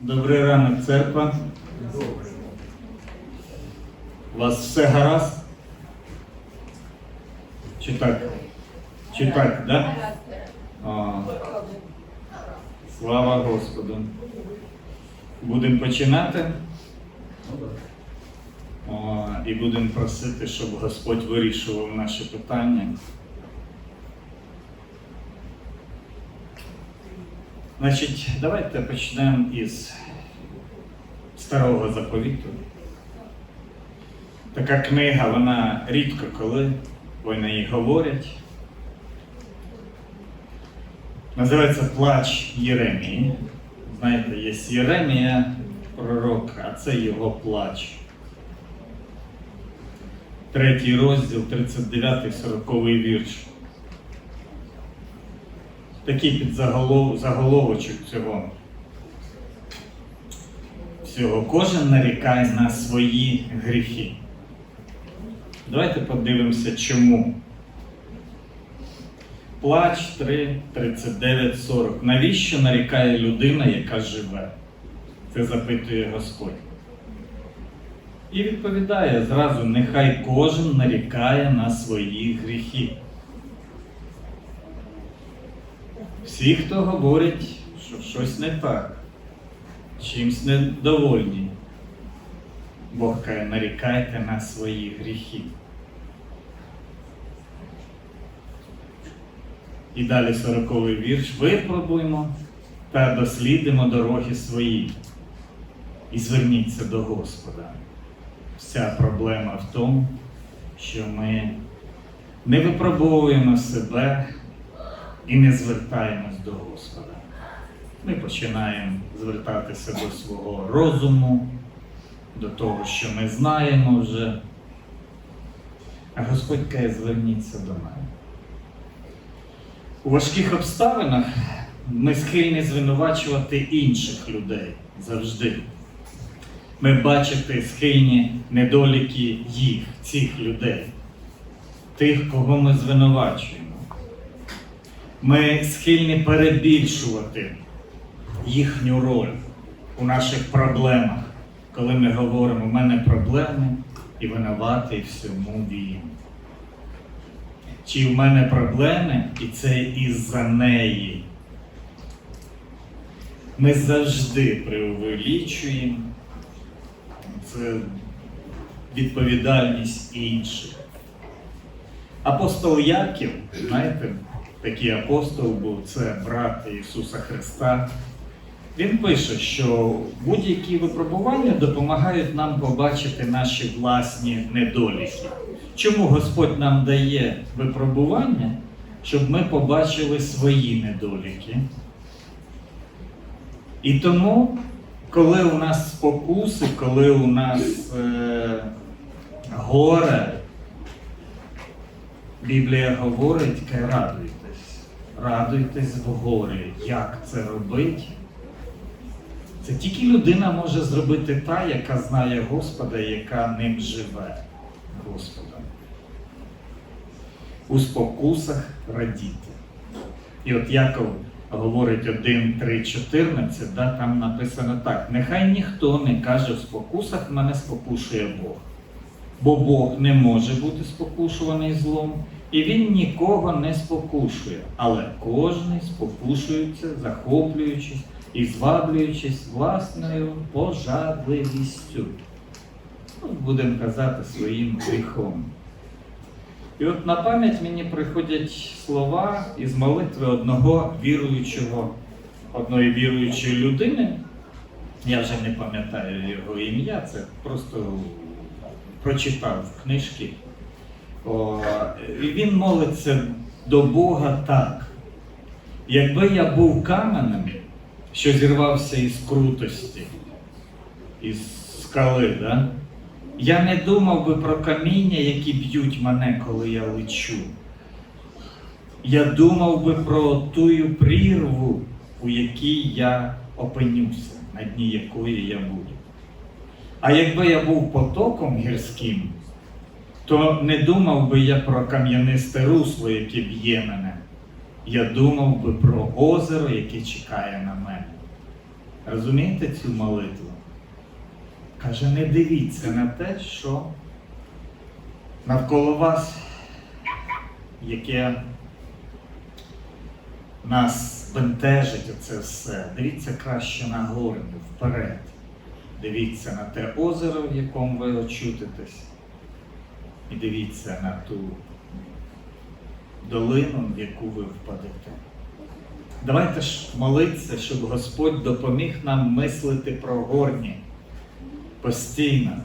Добрий ранок, церква. У вас все гаразд? Чи так? Чи так, да? А, слава Господу. Будемо починати. О, і будемо просити, щоб Господь вирішував наші питання. Значить, давайте почнемо із старого заповіту. Така книга, вона рідко коли по неї говорять. Називається Плач Єремії. Знаєте, є Єремія пророк, а це його плач. Третій розділ, 39-40 вірш. Такий підзаголов, заголовочок цього. Всього. Кожен нарікає на свої гріхи. Давайте подивимося, чому. Плач 3, 39, 40. Навіщо нарікає людина, яка живе? Це запитує Господь. І відповідає зразу: нехай кожен нарікає на свої гріхи. Всі, хто говорить, що щось не так, чимсь недовольні, Бог каже, нарікайте на свої гріхи. І далі сороковий вірш. Випробуємо та дослідимо дороги свої. І зверніться до Господа. Вся проблема в тому, що ми не випробовуємо себе і не звертаємось до Господа. Ми починаємо звертатися до свого розуму, до того, що ми знаємо вже. А Господь каже, зверніться до мене. У важких обставинах ми схильні звинувачувати інших людей завжди. Ми бачити схильні недоліки їх, цих людей, тих, кого ми звинувачуємо. Ми схильні перебільшувати їхню роль у наших проблемах, коли ми говоримо, у мене проблеми і винуватий всьому він. Чи в мене проблеми, і це із-за неї. Ми завжди преувеличуємо це відповідальність інших. Апостол Яків, знаєте, такий апостол був, це брат Ісуса Христа. Він пише, що будь-які випробування допомагають нам побачити наші власні недоліки. Чому Господь нам дає випробування, щоб ми побачили свої недоліки? І тому, коли у нас спокуси, коли у нас е, горе, Біблія говорить, кай радуйтесь. Радуйтесь в горі. Як це робити? Це тільки людина може зробити та, яка знає Господа, яка ним живе Господом. У спокусах радіти. І от Яков говорить 1, 3, 14, да, там написано так: нехай ніхто не каже в спокусах, мене спокушує Бог. Бо Бог не може бути спокушуваний злом, і Він нікого не спокушує, але кожний спокушується, захоплюючись і зваблюючись власною пожадливістю. Будемо казати своїм гріхом. І от на пам'ять мені приходять слова із молитви одного віруючого, одної віруючої людини. Я вже не пам'ятаю його ім'я, це просто прочитав книжки. О, він молиться до Бога так. Якби я був каменем, що зірвався із крутості, із скали, да? я не думав би про каміння, які б'ють мене, коли я лечу. Я думав би про тую прірву, у якій я опинюся, на дні якої я буду. А якби я був потоком гірським, то не думав би я про кам'янисте русло, яке б'є мене. Я думав би про озеро, яке чекає на мене. Розумієте цю молитву? Каже, не дивіться на те, що навколо вас, яке нас бентежить оце все. Дивіться краще на гору, вперед. Дивіться на те озеро, в якому ви очутитесь. І дивіться на ту долину, в яку ви впадете. Давайте ж молитися, щоб Господь допоміг нам мислити про горні постійно,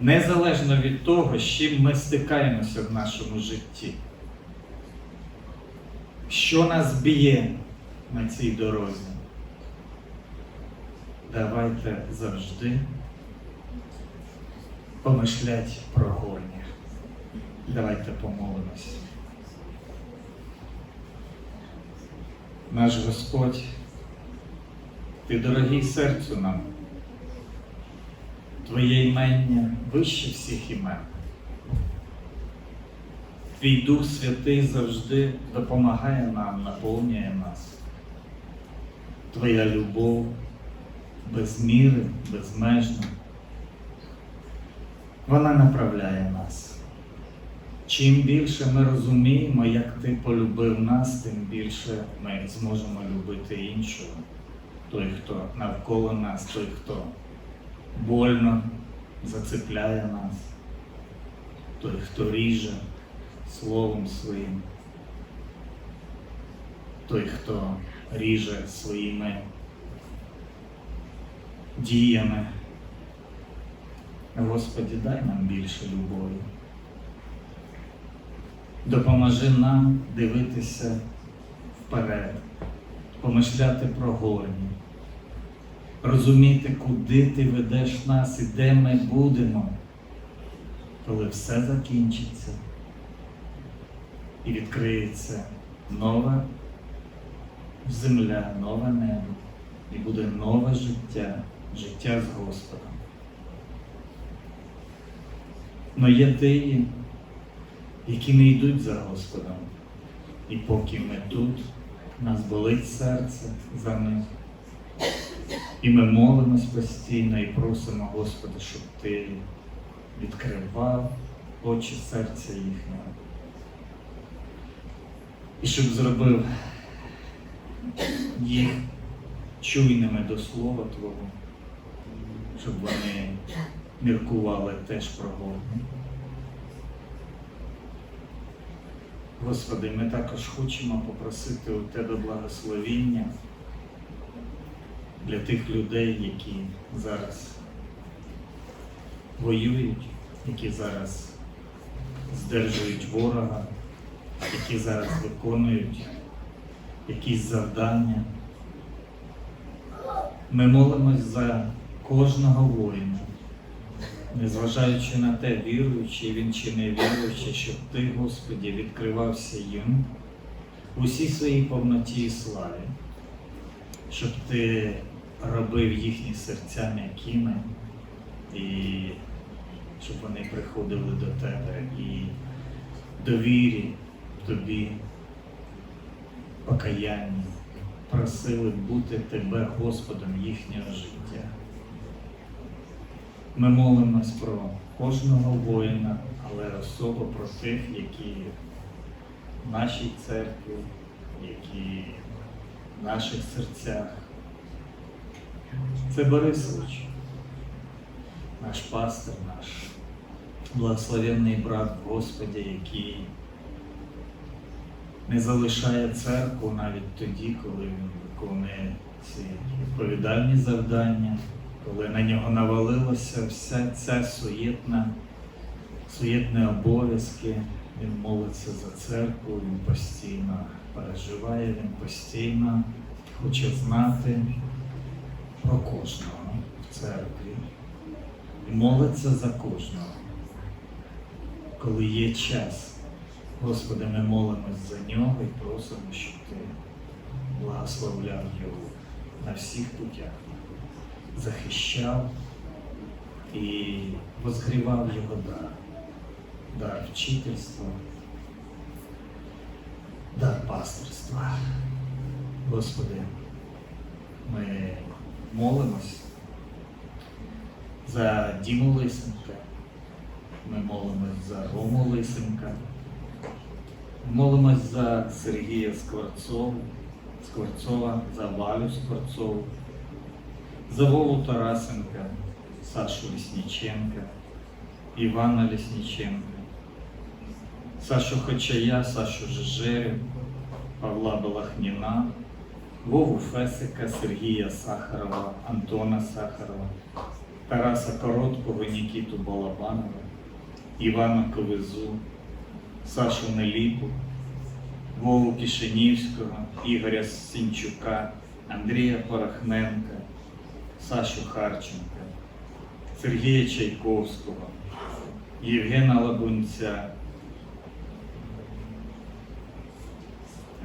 незалежно від того, з чим ми стикаємося в нашому житті. Що нас б'є на цій дорозі? Давайте завжди помишлять про горні. Давайте помолимось. Наш Господь, Ти дорогий серцю нам. Твоє імення вище всіх імен. Твій Дух Святий завжди допомагає нам, наповнює нас. Твоя любов без міри, безмежна. Вона направляє нас. Чим більше ми розуміємо, як ти полюбив нас, тим більше ми зможемо любити іншого. Той, хто навколо нас, той, хто больно зацепляє нас, той, хто ріже словом своїм, той, хто ріже своїми діями. Господі, дай нам більше любові. Допоможи нам дивитися вперед, помишляти про горні, розуміти, куди ти ведеш нас і де ми будемо, коли все закінчиться і відкриється нова земля, нове небо, і буде нове життя, життя з Господом. Но є ті, які не йдуть за Господом. І поки ми тут, нас болить серце за них. І ми молимось постійно і просимо Господа, щоб Ти відкривав очі серця їхнього. І щоб зробив їх чуйними до Слова Твого, щоб вони міркували теж про Господа. Господи, ми також хочемо попросити у Тебе благословіння для тих людей, які зараз воюють, які зараз здержують ворога, які зараз виконують якісь завдання. Ми молимось за кожного воїна, незважаючи на те, віруючий він чи не віруючий, щоб Ти, Господі, відкривався їм у всій своїй повноті і славі, щоб Ти робив їхні серця м'якими і щоб вони приходили до Тебе і довірі Тобі, покаянні, просили бути Тебе Господом їхнього життя. Ми молимось про кожного воїна, але особо про тих, які в нашій церкві, які в наших серцях. Це Борисович, наш пастор, наш благословенний брат Господі, який не залишає церкву навіть тоді, коли він виконує ці відповідальні завдання, коли на нього навалилося вся ця суєтна, суєтні обов'язки. Він молиться за церкву, він постійно переживає, він постійно хоче знати про кожного в церкві і молиться за кожного, коли є час. Господи, ми молимось за нього і просимо, щоб Ти благословляв його на всіх путях, захищав і возгрівав його дар, дар вчительства, дар пастирства. Господи, ми молимось за Діму Лисенка, ми молимось за Рому Лисенка, молимось за Сергія Скворцова, Скворцова, за Валю Скворцову, за Вову Тарасенка, Сашу Лісніченка, Івана Лісніченка, Сашу Хочая, Сашу Жижерю, Павла Балахніна, Вову Фесика, Сергія Сахарова, Антона Сахарова, Тараса Короткого, Нікіту Балабанова, Івана Ковизу, Сашу Неліпу, Вову Кишинівського, Ігоря Сінчука, Андрія Порохненка, Сашу Харченка, Сергія Чайковського, Євгена Лабунця,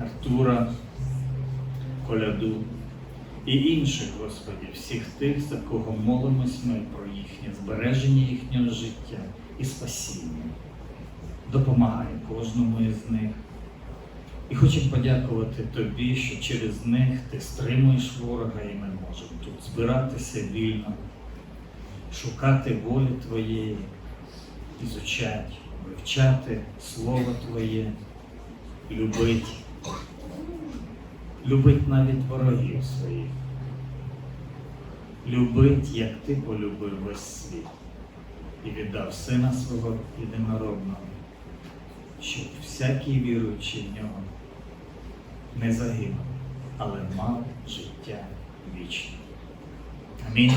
Артура Коляду і інших, Господі, всіх тих, за кого молимось ми про їхнє збереження їхнього життя і спасіння. Допомагай кожному із них. І хочемо подякувати Тобі, що через них ти стримуєш ворога, і ми можемо тут збиратися вільно, шукати волі Твоєї, ізучати, вивчати Слово Твоє, любить, любить навіть ворогів своїх, любить, як ти полюбив весь світ і віддав сина свого єдинородного, щоб всякий віруючий в нього не загинув, але мав життя вічне. Амінь.